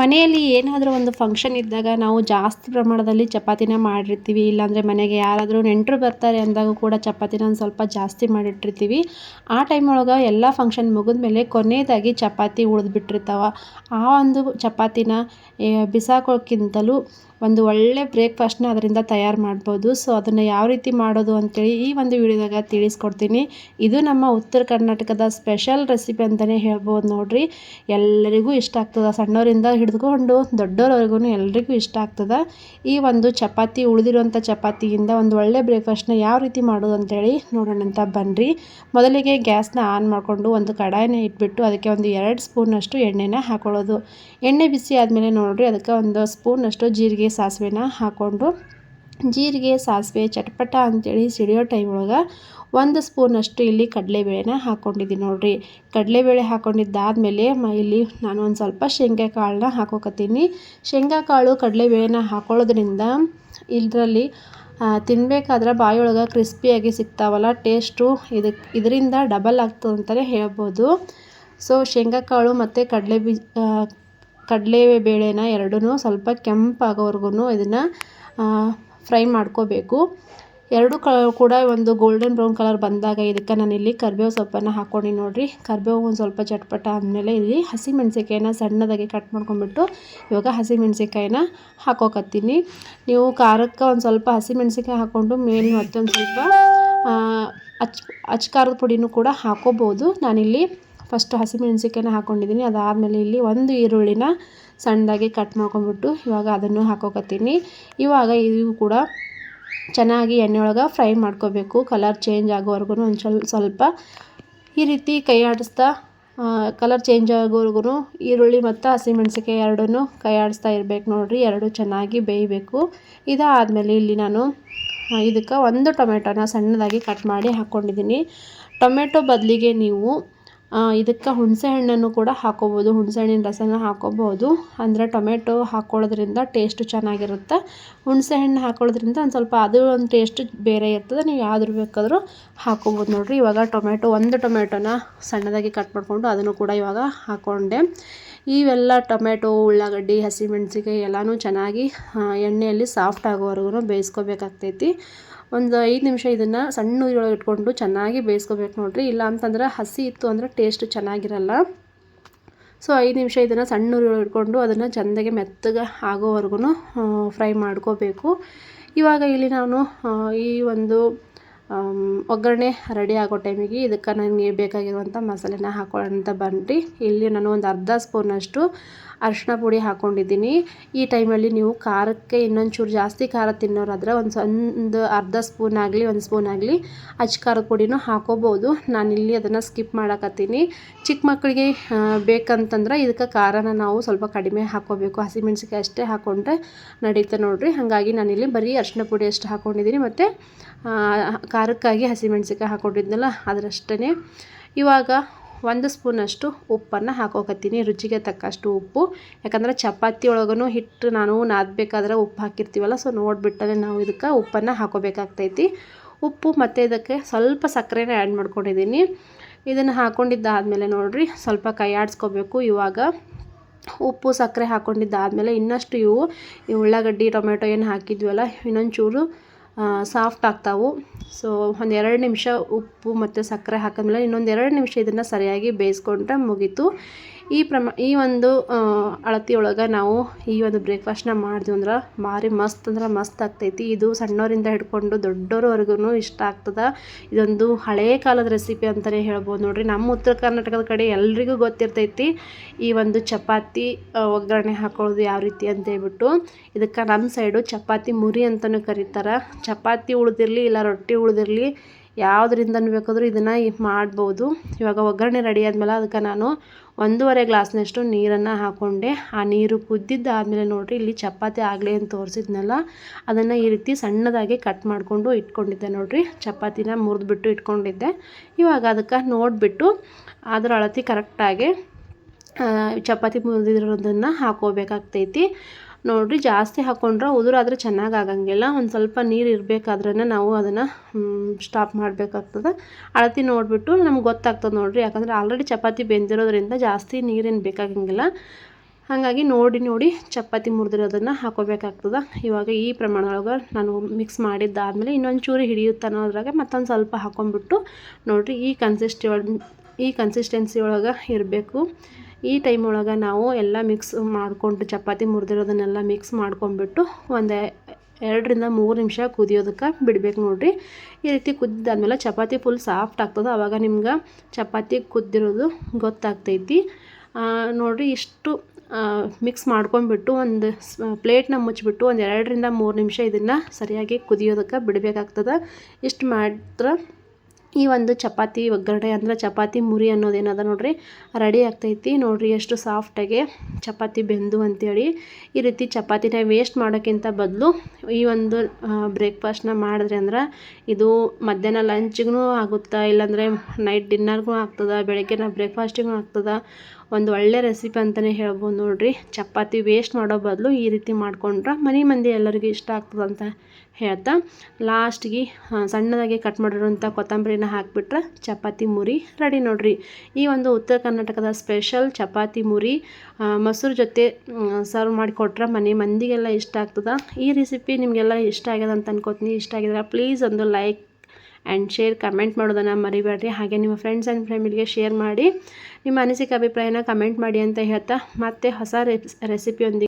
ಮನೆಯಲ್ಲಿ ಏನಾದರೂ ಒಂದು ಫಂಕ್ಷನ್ ಇದ್ದಾಗ ನಾವು ಜಾಸ್ತಿ ಪ್ರಮಾಣದಲ್ಲಿ ಚಪಾತಿನ ಮಾಡಿರ್ತೀವಿ, ಇಲ್ಲಾಂದರೆ ಮನೆಗೆ ಯಾರಾದರೂ ನೆಂಟರು ಬರ್ತಾರೆ ಅಂದಾಗ ಕೂಡ ಚಪಾತಿನ ಒಂದು ಸ್ವಲ್ಪ ಜಾಸ್ತಿ ಮಾಡಿಟ್ಟಿರ್ತೀವಿ. ಆ ಟೈಮ್ ಒಳಗೆ ಎಲ್ಲ ಫಂಕ್ಷನ್ ಮುಗಿದ್ಮೇಲೆ ಕೊನೆಯದಾಗಿ ಚಪಾತಿ ಉಳಿದ್ಬಿಟ್ಟಿರ್ತಾವ. ಆ ಒಂದು ಚಪಾತಿನ ಬಿಸಾಕೋಕ್ಕಿಂತಲೂ ಒಂದು ಒಳ್ಳೆ ಬ್ರೇಕ್ಫಾಸ್ಟ್ನ ಅದರಿಂದ ತಯಾರು ಮಾಡ್ಬೋದು. ಸೊ, ಅದನ್ನು ಯಾವ ರೀತಿ ಮಾಡೋದು ಅಂತೇಳಿ ಈ ಒಂದು ವಿಡಿಯೋದಾಗ ತಿಳಿಸ್ಕೊಡ್ತೀನಿ. ಇದು ನಮ್ಮ ಉತ್ತರ ಕರ್ನಾಟಕದ ಸ್ಪೆಷಲ್ ರೆಸಿಪಿ ಅಂತಲೇ ಹೇಳ್ಬೋದು ನೋಡಿರಿ. ಎಲ್ಲರಿಗೂ ಇಷ್ಟ ಆಗ್ತದೆ. ಸಣ್ಣವರಿಂದ ಹಿಡಿದುಕೊಂಡು ದೊಡ್ಡವರವರೆಗೂ ಎಲ್ರಿಗೂ ಇಷ್ಟ ಆಗ್ತದೆ. ಈ ಒಂದು ಚಪಾತಿ, ಉಳಿದಿರುವಂಥ ಚಪಾತಿಯಿಂದ ಒಂದು ಒಳ್ಳೆ ಬ್ರೇಕ್ಫಾಸ್ಟ್ನ ಯಾವ ರೀತಿ ಮಾಡೋದು ಅಂತೇಳಿ ನೋಡೋಣ ಅಂತ ಬನ್ನಿರಿ ಮೊದಲಿಗೆ ಗ್ಯಾಸ್ನ ಆನ್ ಮಾಡಿಕೊಂಡು ಒಂದು ಕಡಾಯಿನ ಇಟ್ಬಿಟ್ಟು ಅದಕ್ಕೆ ಒಂದು ಎರಡು ಸ್ಪೂನಷ್ಟು ಎಣ್ಣೆನ ಹಾಕೊಳ್ಳೋದು. ಎಣ್ಣೆ ಬಿಸಿ ಆದಮೇಲೆ ನೋಡಿರಿ, ಅದಕ್ಕೆ ಒಂದು ಸ್ಪೂನಷ್ಟು ಜೀರಿಗೆ ಸಾಸಿವೆನ ಹಾಕ್ಕೊಂಡು ಜೀರಿಗೆ ಸಾಸಿವೆ ಚಟ್ಪಟ ಅಂತೇಳಿ ಸಿಡಿಯೋ ಟೈಮ್ ಒಳಗೆ ಒಂದು ಸ್ಪೂನಷ್ಟು ಇಲ್ಲಿ ಕಡಲೆಬೇಳೆನ ಹಾಕ್ಕೊಂಡಿದ್ದೀನಿ ನೋಡಿರಿ. ಕಡಲೆಬೇಳೆ ಹಾಕ್ಕೊಂಡಿದ್ದಾದಮೇಲೆ ಇಲ್ಲಿ ನಾನು ಒಂದು ಸ್ವಲ್ಪ ಶೇಂಗಾ ಕಾಳನ್ನ ಹಾಕೋಕತ್ತೀನಿ. ಶೇಂಗಾ ಕಾಳು ಕಡಲೆಬೇಳೆನ ಹಾಕೊಳ್ಳೋದ್ರಿಂದ ಇದರಲ್ಲಿ ತಿನ್ನಬೇಕಾದ್ರೆ ಬಾಯೊಳಗೆ ಕ್ರಿಸ್ಪಿಯಾಗಿ ಸಿಗ್ತಾವಲ್ಲ ಟೇಸ್ಟು ಇದಕ್ಕೆ ಇದರಿಂದ ಡಬಲ್ ಆಗ್ತದೆ ಅಂತಲೇ ಹೇಳ್ಬೋದು ಸೊ ಶೇಂಗಾಕಾಳು ಮತ್ತು ಕಡಲೆ ಬೀಜ ಕಡಲೆ ಬೇಳೆನ ಎರಡೂ ಸ್ವಲ್ಪ ಕೆಂಪಾಗೋವರೆಗೂ ಇದನ್ನು ಫ್ರೈ ಮಾಡ್ಕೋಬೇಕು. ಎರಡು ಕ, ಕೂಡ ಒಂದು ಗೋಲ್ಡನ್ ಬ್ರೌನ್ ಕಲರ್ ಬಂದಾಗ ಇದಕ್ಕೆ ನಾನಿಲ್ಲಿ ಕರಿಬೇವು ಸೊಪ್ಪನ್ನು ಹಾಕ್ಕೊಂಡು ನೋಡಿರಿ. ಕರಿಬೇವು ಒಂದು ಸ್ವಲ್ಪ ಚಟ್ಪಟ ಆದಮೇಲೆ ಇಲ್ಲಿ ಹಸಿಮೆಣ್ಸಿಕಾಯಿನ ಸಣ್ಣದಾಗಿ ಕಟ್ ಮಾಡ್ಕೊಂಡ್ಬಿಟ್ಟು ಇವಾಗ ಹಸಿಮೆಣ್ಸಿಕಾಯಿನ ಹಾಕೋಕತ್ತೀನಿ. ನೀವು ಖಾರಕ್ಕೆ ಒಂದು ಸ್ವಲ್ಪ ಹಸಿಮೆಣ್ಸಿಕಾಯಿ ಹಾಕ್ಕೊಂಡು ಮೇಲೆ ಮತ್ತೊಂದು ಸ್ವಲ್ಪ ಅಚ್ ಅಚ್ ಖಾರದ ಪುಡಿನೂ ಕೂಡ ಹಾಕೋಬೋದು. ನಾನಿಲ್ಲಿ ಫಸ್ಟ್ ಹಸಿಮೆಣಸಿಕಾಯಿನ ಹಾಕ್ಕೊಂಡಿದ್ದೀನಿ ಅದಾದಮೇಲೆ ಇಲ್ಲಿ ಒಂದು ಈರುಳ್ಳಿನ ಸಣ್ಣದಾಗಿ ಕಟ್ ಮಾಡ್ಕೊಂಡ್ಬಿಟ್ಟು ಇವಾಗ ಅದನ್ನು ಹಾಕೋಕತ್ತೀನಿ. ಇವಾಗ ಇದು ಕೂಡ ಚೆನ್ನಾಗಿ ಎಣ್ಣೆ ಒಳಗೆ ಫ್ರೈ ಮಾಡ್ಕೋಬೇಕು. ಕಲರ್ ಚೇಂಜ್ ಆಗೋವರೆಗೂ ಒಂದು ಸ್ವಲ್ಪ ಸ್ವಲ್ಪ ಈ ರೀತಿ ಕೈ ಆಡಿಸ್ತಾ ಕಲರ್ ಚೇಂಜ್ ಆಗೋವರೆಗೂ ಈರುಳ್ಳಿ ಮತ್ತು ಹಸಿಮೆಣಸಿಕಾಯಿ ಎರಡೂ ಕೈ ಆಡಿಸ್ತಾ ಇರಬೇಕು ನೋಡಿರಿ. ಎರಡು ಚೆನ್ನಾಗಿ ಬೇಯಬೇಕು. ಇದಾದಮೇಲೆ ಇಲ್ಲಿ ನಾನು ಇದಕ್ಕೆ ಒಂದು ಟೊಮೆಟೊನ ಸಣ್ಣದಾಗಿ ಕಟ್ ಮಾಡಿ ಹಾಕ್ಕೊಂಡಿದ್ದೀನಿ ಟೊಮೆಟೊ ಬದಲಿಗೆ ನೀವು ಇದಕ್ಕೆ ಹುಣಸೆ ಹಣ್ಣನ್ನು ಕೂಡ ಹಾಕ್ಕೋಬೋದು ಹುಣಸೆ ಹಣ್ಣಿನ ರಸನ ಹಾಕ್ಕೋಬೋದು ಅಂದರೆ ಟೊಮೆಟೊ ಹಾಕ್ಕೊಳ್ಳೋದ್ರಿಂದ ಟೇಸ್ಟ್ ಚೆನ್ನಾಗಿರುತ್ತೆ. ಹುಣಸೆ ಹಣ್ಣು ಹಾಕ್ಕೊಳ್ಳೋದ್ರಿಂದ ಒಂದು ಸ್ವಲ್ಪ ಅದು ಒಂದು ಟೇಸ್ಟ್ ಬೇರೆ ಇರ್ತದೆ. ನೀವು ಯಾವ್ದ್ರ ಬೇಕಾದರೂ ಹಾಕ್ಕೊಬೋದು ನೋಡಿರಿ. ಇವಾಗ ಟೊಮೆಟೊ, ಒಂದು ಟೊಮೆಟೊನ ಸಣ್ಣದಾಗಿ ಕಟ್ ಮಾಡಿಕೊಂಡು ಅದನ್ನು ಕೂಡ ಇವಾಗ ಹಾಕ್ಕೊಂಡೆ ಇವೆಲ್ಲ ಟೊಮೆಟೊ, ಉಳ್ಳಾಗಡ್ಡಿ ಹಸಿಮೆಣ್ಸಿಕಾಯಿ ಎಲ್ಲನೂ ಚೆನ್ನಾಗಿ ಎಣ್ಣೆಯಲ್ಲಿ ಸಾಫ್ಟ್ ಆಗೋವರೆಗೂ ಬೇಯಿಸ್ಕೋಬೇಕಾಗ್ತೈತಿ. ಒಂದು ಐದು ನಿಮಿಷ ಇದನ್ನು ಸಣ್ಣ ಉರಿಯೊಳಗೆ ಇಟ್ಕೊಂಡು ಚೆನ್ನಾಗಿ ಬೇಯಿಸ್ಕೋಬೇಕು ನೋಡಿರಿ. ಇಲ್ಲ ಅಂತಂದ್ರೆ ಹಸಿ ಇತ್ತು ಅಂದರೆ ಟೇಸ್ಟ್ ಚೆನ್ನಾಗಿರಲ್ಲ. ಸೊ ಐದು ನಿಮಿಷ ಇದನ್ನು ಸಣ್ಣ ಉರಿಯೊಳಗೆ ಇಟ್ಕೊಂಡು ಅದನ್ನು ಚೆಂದಾಗಿ ಮೆತ್ತಗೆ ಆಗೋವರೆಗೂ ಫ್ರೈ ಮಾಡ್ಕೋಬೇಕು. ಇವಾಗ ಇಲ್ಲಿ ನಾನು ಈ ಒಂದು ಒಗ್ಗರಣೆ ರೆಡಿ ಆಗೋ ಟೈಮಿಗೆ ಇದಕ್ಕೆ ನನಗೆ ಬೇಕಾಗಿರುವಂಥ ಮಸಾಲೆನ ಹಾಕೊಳ್ಳೋಣ ಅಂತ ಬನ್ನಿರಿ ಇಲ್ಲಿ ನಾನು ಒಂದು ಅರ್ಧ ಸ್ಪೂನಷ್ಟು ಅರಿಶಿನ ಪುಡಿ ಹಾಕ್ಕೊಂಡಿದ್ದೀನಿ ಈ ಟೈಮಲ್ಲಿ ನೀವು ಖಾರಕ್ಕೆ ಇನ್ನೊಂಚೂರು ಜಾಸ್ತಿ ಖಾರ ತಿನ್ನೋರಾದ್ರೆ ಒಂದು ಒಂದು ಅರ್ಧ ಸ್ಪೂನ್ ಆಗಲಿ, ಒಂದು ಸ್ಪೂನ್ ಆಗಲಿ ಅಚ್ಚ ಖಾರದ ಪುಡಿನೂ ಹಾಕೋಬೋದು. ನಾನಿಲ್ಲಿ ಅದನ್ನು ಸ್ಕಿಪ್ ಮಾಡಕತ್ತೀನಿ. ಚಿಕ್ಕ ಮಕ್ಕಳಿಗೆ ಬೇಕಂತಂದ್ರೆ ಇದಕ್ಕೆ ಖಾರನ ನಾವು ಸ್ವಲ್ಪ ಕಡಿಮೆ ಹಾಕೋಬೇಕು. ಹಸಿಮೆಣ್ಸಿಕಾಯಿ ಅಷ್ಟೇ ಹಾಕ್ಕೊಂಡ್ರೆ ನಡೀತೆ ನೋಡಿರಿ. ಹಾಗಾಗಿ ನಾನಿಲ್ಲಿ ಬರೀ ಅರಿಶಿನ ಪುಡಿ ಅಷ್ಟು ಹಾಕ್ಕೊಂಡಿದ್ದೀನಿ ಮತ್ತು ಖಾರಕ್ಕಾಗಿ ಹಸಿಮೆಣ್ಸಿಕಾಯಿ ಹಾಕ್ಕೊಂಡಿದ್ನಲ್ಲ ಅದರಷ್ಟೇ ಇವಾಗ ಒಂದು ಸ್ಪೂನಷ್ಟು ಉಪ್ಪನ್ನು ಹಾಕೋಕತ್ತೀನಿ, ರುಚಿಗೆ ತಕ್ಕಷ್ಟು ಉಪ್ಪು. ಯಾಕಂದರೆ ಚಪಾತಿ ಒಳಗೂ ಹಿಟ್ಟು ನಾನು ನಾದಬೇಕಾದ್ರೆ ಉಪ್ಪು ಹಾಕಿರ್ತೀವಲ್ಲ ಸೊ ನೋಡಿಬಿಟ್ಟರೆ ನಾವು ಇದಕ್ಕೆ ಉಪ್ಪನ್ನು ಹಾಕೋಬೇಕಾಗ್ತೈತಿ. ಉಪ್ಪು ಮತ್ತು ಇದಕ್ಕೆ ಸ್ವಲ್ಪ ಸಕ್ಕರೆನ ಆ್ಯಡ್ ಮಾಡ್ಕೊಂಡಿದ್ದೀನಿ. ಇದನ್ನು ಹಾಕ್ಕೊಂಡಿದ್ದಾದಮೇಲೆ ನೋಡಿರಿ, ಸ್ವಲ್ಪ ಕೈ ಆಡಿಸ್ಕೋಬೇಕು. ಇವಾಗ ಉಪ್ಪು, ಸಕ್ಕರೆ ಹಾಕ್ಕೊಂಡಿದ್ದಾದಮೇಲೆ ಇನ್ನಷ್ಟು ಇವು, ಈ ಉಳ್ಳಾಗಡ್ಡಿ, ಟೊಮೆಟೊ ಏನು ಹಾಕಿದ್ವಲ್ಲ ಇನ್ನೊಂದು ಸಾಫ್ಟ್ ಆಗ್ತಾವೆ. ಸೊ ಒಂದೆರಡು ನಿಮಿಷ ಉಪ್ಪು ಮತ್ತು ಸಕ್ಕರೆ ಹಾಕಿದ್ಮೇಲೆ ಇನ್ನೊಂದು ಎರಡು ನಿಮಿಷ ಇದನ್ನು ಸರಿಯಾಗಿ ಬೇಯಿಸ್ಕೊಂಡ್ರೆ ಮುಗೀತು. ಈ ಪ್ರಮ, ಈ ಒಂದು ಅಳತೆಯೊಳಗೆ ನಾವು ಈ ಒಂದು ಬ್ರೇಕ್ಫಾಸ್ಟ್ನ ಮಾಡಿದ್ವಿ ಅಂದ್ರೆ ಭಾರಿ ಮಸ್ತ್ ಅಂದ್ರೆ ಮಸ್ತ್ ಆಗ್ತೈತಿ. ಇದು ಸಣ್ಣವರಿಂದ ಹಿಡ್ಕೊಂಡು ದೊಡ್ಡೋರವರೆಗೂ ಇಷ್ಟ ಆಗ್ತದೆ. ಇದೊಂದು ಹಳೇ ಕಾಲದ ರೆಸಿಪಿ ಅಂತಲೇ ಹೇಳ್ಬೋದು ನೋಡಿರಿ. ನಮ್ಮ ಉತ್ತರ ಕರ್ನಾಟಕದ ಕಡೆ ಎಲ್ರಿಗೂ ಗೊತ್ತಿರ್ತೈತಿ. ಈ ಒಂದು ಚಪಾತಿ ಒಗ್ಗರಣೆ ಹಾಕೊಳ್ಳೋದು ಯಾವ ರೀತಿ ಅಂತ ಹೇಳ್ಬಿಟ್ಟು ಇದಕ್ಕೆ ನಮ್ಮ ಸೈಡು ಚಪಾತಿ ಮುರಿ ಅಂತಲೂ ಕರೀತಾರೆ. ಚಪಾತಿ ಉಳಿದಿರಲಿ ಇಲ್ಲ ರೊಟ್ಟಿ ಉಳಿದಿರಲಿ ಯಾವುದರಿಂದ ಬೇಕಾದರೂ ಇದನ್ನು ಮಾಡ್ಬೋದು. ಇವಾಗ ಒಗ್ಗರಣೆ ರೆಡಿ ಆದಮೇಲೆ ಅದಕ್ಕೆ ನಾನು ಒಂದೂವರೆ ಗ್ಲಾಸ್ನಷ್ಟು ನೀರನ್ನು ಹಾಕ್ಕೊಂಡೆ ಆ ನೀರು ಕುದ್ದಿದ್ದಾದಮೇಲೆ ನೋಡಿರಿ, ಇಲ್ಲಿ ಚಪಾತಿ ಆಗಲಿ ಅಂತ ತೋರಿಸಿದ್ನಲ್ಲ, ಅದನ್ನು ಈ ರೀತಿ ಸಣ್ಣದಾಗಿ ಕಟ್ ಮಾಡಿಕೊಂಡು ಇಟ್ಕೊಂಡಿದ್ದೆ ನೋಡಿರಿ. ಚಪಾತಿನ ಮುರಿದ್ಬಿಟ್ಟು ಇಟ್ಕೊಂಡಿದ್ದೆ. ಇವಾಗ ಅದಕ್ಕೆ ನೋಡಿಬಿಟ್ಟು ಅದರ ಅಳತೆ ಕರೆಕ್ಟಾಗಿ ಚಪಾತಿ ಮುರಿದಿರೋದನ್ನು ಹಾಕೋಬೇಕಾಗ್ತೈತಿ. ನೋಡಿರಿ, ಜಾಸ್ತಿ ಹಾಕ್ಕೊಂಡ್ರೆ ಉದುರಾದರೆ ಚೆನ್ನಾಗಿ ಆಗಂಗಿಲ್ಲ. ಒಂದು ಸ್ವಲ್ಪ ನೀರು ಇರಬೇಕಾದ್ರೆ ನಾವು ಅದನ್ನು ಸ್ಟಾಪ್ ಮಾಡಬೇಕಾಗ್ತದೆ. ಅಳತಿ ನೋಡಿಬಿಟ್ಟು ನಮ್ಗೆ ಗೊತ್ತಾಗ್ತದೆ ನೋಡಿರಿ. ಯಾಕಂದರೆ ಆಲ್ರೆಡಿ ಚಪಾತಿ ಬೆಂದಿರೋದ್ರಿಂದ ಜಾಸ್ತಿ ನೀರೇನು ಬೇಕಾಗಂಗಿಲ್ಲ. ಹಾಗಾಗಿ ನೋಡಿ ನೋಡಿ ಚಪಾತಿ ಮುರಿದಿರೋದನ್ನು ಹಾಕೋಬೇಕಾಗ್ತದೆ. ಇವಾಗ ಈ ಪ್ರಮಾಣದೊಳಗೆ ನಾನು ಮಿಕ್ಸ್ ಮಾಡಿದ್ದಾದಮೇಲೆ ಇನ್ನೊಂದು ಚೂರು ಹಿಡಿಯುತ್ತೆ ಅನ್ನೋದ್ರಾಗ ಮತ್ತೊಂದು ಸ್ವಲ್ಪ ಹಾಕ್ಕೊಂಬಿಟ್ಟು ನೋಡಿರಿ, ಈ ಕನ್ಸಿಸ್ಟಿ ಈ ಕನ್ಸಿಸ್ಟೆನ್ಸಿ ಒಳಗೆ ಇರಬೇಕು. ಈ ಟೈಮ್ ಒಳಗೆ ನಾವು ಎಲ್ಲ ಮಿಕ್ಸ್ ಮಾಡಿಕೊಂಡು ಚಪಾತಿ ಮುರಿದಿರೋದನ್ನೆಲ್ಲ ಮಿಕ್ಸ್ ಮಾಡ್ಕೊಂಬಿಟ್ಟು ಒಂದು ಎರಡರಿಂದ ಮೂರು ನಿಮಿಷ ಕುದಿಯೋದಕ್ಕೆ ಬಿಡ್ಬೇಕು ನೋಡಿರಿ. ಈ ರೀತಿ ಕುದ್ದಾದ್ಮೇಲೆ ಚಪಾತಿ ಫುಲ್ ಸಾಫ್ಟ್ ಆಗ್ತದೆ. ಆವಾಗ ನಿಮ್ಗೆ ಚಪಾತಿ ಕುದ್ದಿರೋದು ಗೊತ್ತಾಗ್ತೈತಿ. ನೋಡಿರಿ ಇಷ್ಟು ಮಿಕ್ಸ್ ಮಾಡ್ಕೊಂಬಿಟ್ಟು ಒಂದು ಪ್ಲೇಟ್ನ ಮುಚ್ಚಿಬಿಟ್ಟು ಒಂದು ಎರಡರಿಂದ ಮೂರು ನಿಮಿಷ ಇದನ್ನು ಸರಿಯಾಗಿ ಕುದಿಯೋದಕ್ಕೆ ಬಿಡಬೇಕಾಗ್ತದೆ. ಇಷ್ಟು ಮಾತ್ರ ಈ ಒಂದು ಚಪಾತಿ ಒಗ್ಗರಣೆ ಅಂದರೆ ಚಪಾತಿ ಮುರಿ ಅನ್ನೋದೇನದ ನೋಡಿರಿ ರೆಡಿ ಆಗ್ತೈತಿ. ನೋಡಿರಿ ಎಷ್ಟು ಸಾಫ್ಟಾಗಿ ಚಪಾತಿ ಬೆಂದು ಅಂಥೇಳಿ ಈ ರೀತಿ ಚಪಾತಿನ ವೇಸ್ಟ್ ಮಾಡೋಕ್ಕಿಂತ ಬದಲು ಈ ಒಂದು ಬ್ರೇಕ್ಫಾಸ್ಟ್ನ ಮಾಡಿದ್ರೆ ಅಂದ್ರೆ ಇದು ಮಧ್ಯಾಹ್ನ ಲಂಚ್ಗೂ ಆಗುತ್ತಾ? ಇಲ್ಲಾಂದರೆ ನೈಟ್ ಡಿನ್ನರ್ಗೂ ಆಗ್ತದೆ? ಬೆಳಗ್ಗೆನ ಬ್ರೇಕ್ಫಾಸ್ಟಿಗೂ ಆಗ್ತದೆ? ಒಂದು ಒಳ್ಳೆ ರೆಸಿಪಿ ಅಂತಲೇ ಹೇಳ್ಬೋದು ನೋಡಿರಿ. ಚಪಾತಿ ವೇಸ್ಟ್ ಮಾಡೋ ಬದಲು ಈ ರೀತಿ ಮಾಡ್ಕೊಂಡ್ರೆ ಮನೆ ಮಂದಿ ಎಲ್ಲರಿಗೂ ಇಷ್ಟ ಆಗ್ತದೆ ಅಂತ ಹೇಳ್ತಾ. ಲಾಸ್ಟ್ಗೆ ಸಣ್ಣದಾಗಿ ಕಟ್ ಮಾಡಿರೋಂಥ ಕೊತ್ತಂಬರಿನ ಹಾಕಿಬಿಟ್ರೆ ಚಪಾತಿ ಮುರಿ ರೆಡಿ ನೋಡಿರಿ. ಈ ಒಂದು ಉತ್ತರ ಕರ್ನಾಟಕದ ಸ್ಪೆಷಲ್ ಚಪಾತಿ ಮುರಿ ಮೊಸರು ಜೊತೆ ಸರ್ವ್ ಮಾಡಿಕೊಟ್ರೆ ಮನೆ ಮಂದಿಗೆಲ್ಲ ಇಷ್ಟ ಆಗ್ತದೆ. ಈ ರೆಸಿಪಿ ನಿಮಗೆಲ್ಲ ಇಷ್ಟ ಆಗ್ಯದ ಅಂತ ಅನ್ಕೋತೀನಿ. ಇಷ್ಟ ಆಗಿದ್ರೆ ಪ್ಲೀಸ್ ಒಂದು ಲೈಕ್ ಆ್ಯಂಡ್ ಶೇರ್ ಕಮೆಂಟ್ ಮಾಡೋದನ್ನು ಮರಿಬೇಡ್ರಿ. ಹಾಗೆ ನಿಮ್ಮ ಫ್ರೆಂಡ್ಸ್ ಆ್ಯಂಡ್ ಫ್ಯಾಮಿಲಿಗೆ ಶೇರ್ ಮಾಡಿ, ನಿಮ್ಮ ಅನಿಸಿಕೆ, ಅಭಿಪ್ರಾಯನ ಕಮೆಂಟ್ ಮಾಡಿ ಅಂತ ಹೇಳ್ತಾ ಮತ್ತೆ ಹೊಸ ರೆಸಿಪಿಯೊಂದಿಗೆ